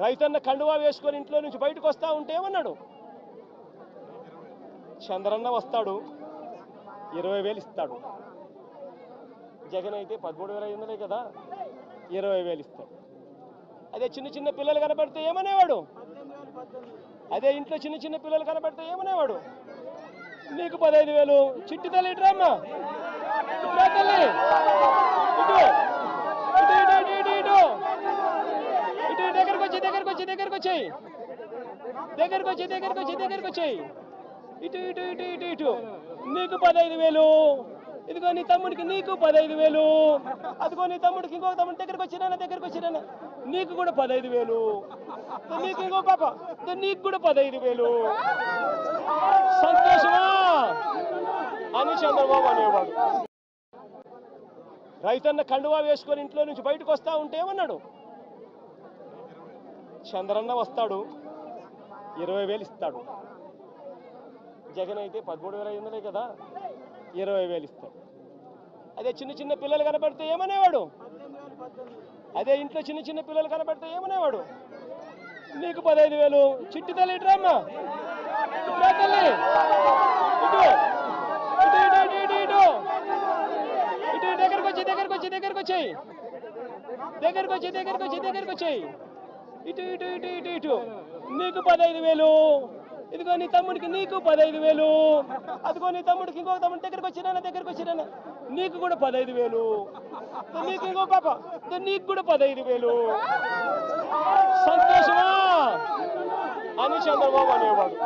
రైతన్న కండువా వేసుకొని ఇంట్లో నుంచి బయటకు వస్తా ఉంటే ఏమన్నాడు? చంద్రన్న వస్తాడు. ఇరవై వేలు ఇస్తాడు. జగన్ అయితే పదమూడు వేల ఐదు వందలే కదా ఇరవై వేలు ఇస్తాడు. అదే చిన్న చిన్న పిల్లలు కనబడితే ఏమనేవాడు? అదే ఇంట్లో చిన్న చిన్న పిల్లలు కనబడితే ఏమనేవాడు? నీకు పదహైదు వేలు. చిట్టి తల్లి ఇటురామ్మా ఇటురా తల్లి ఇటు ఇటు ఇటు ఇటు ఇటు ఇటు ఇటు దగ్గరకు వచ్చి దగ్గరకు వచ్చి దగ్గరకు వచ్చాయి. దగ్గరకు వచ్చి దగ్గరకు వచ్చి దగ్గరకు వచ్చాయి. ఇటు ఇటు ఇటు ఇటు ఇటు. నీకు పదహైదు వేలు. ఇదిగో నీ తమ్ముడికి నీకు పదహైదు వేలు. అదిగో నీ తమ్ముడికి ఇంకో తమ్ముడి దగ్గరకు వచ్చినా దగ్గరకు వచ్చినా నీకు కూడా పదహైదు వేలు. నీకు ఇంకో పాప. నీకు కూడా పదహైదు వేలు. సంతోషమా? అని చంద్రబాబు అనేవాడు. రైతన్న కండువా వేసుకొని ఇంట్లో నుంచి బయటకు వస్తా ఉంటే ఏమన్నాడు? చంద్రన్న వస్తాడు ఇరవై వేలు ఇస్తాడు. జగన్ అయితే పదమూడు వేల ఐదు కదా ఇరవై వేలు ఇస్తాడు. అదే చిన్న చిన్న పిల్లలు కనబడితే ఏమనేవాడు? అదే ఇంట్లో చిన్న చిన్న పిల్లలు కనబడితే ఏమనేవాడు? నీకు పదహైదు వేలు. చిట్టి తల్లి ఇటురామ్మా తల్లి. ఇటు. ఇటు ఇటు ఇటు ఇటు ఇటు. ఇటు దగ్గరకు వచ్చి దగ్గరకు వచ్చి దగ్గరకు వచ్చాయి. దగ్గరకు వచ్చి దగ్గరకు వచ్చి దగ్గరకు వచ్చాయి. ఇటు ఇటు ఇటు ఇటు ఇటు. నీకు పదహైదు వేలు. ఇదిగో నీ తమ్ముడికి నీకు పదహైదు వేలు. అదిగో నీ తమ్ముడికి ఇంకో తమ్ముడి దగ్గరకు వచ్చినా దగ్గరకు వచ్చినా నీకు కూడా పదహైదు వేలు. నీకు ఇంకో పాప. నీకు కూడా పదహైదు వేలు. సంతోషమా? అని చంద్రబాబు అనేవాడు.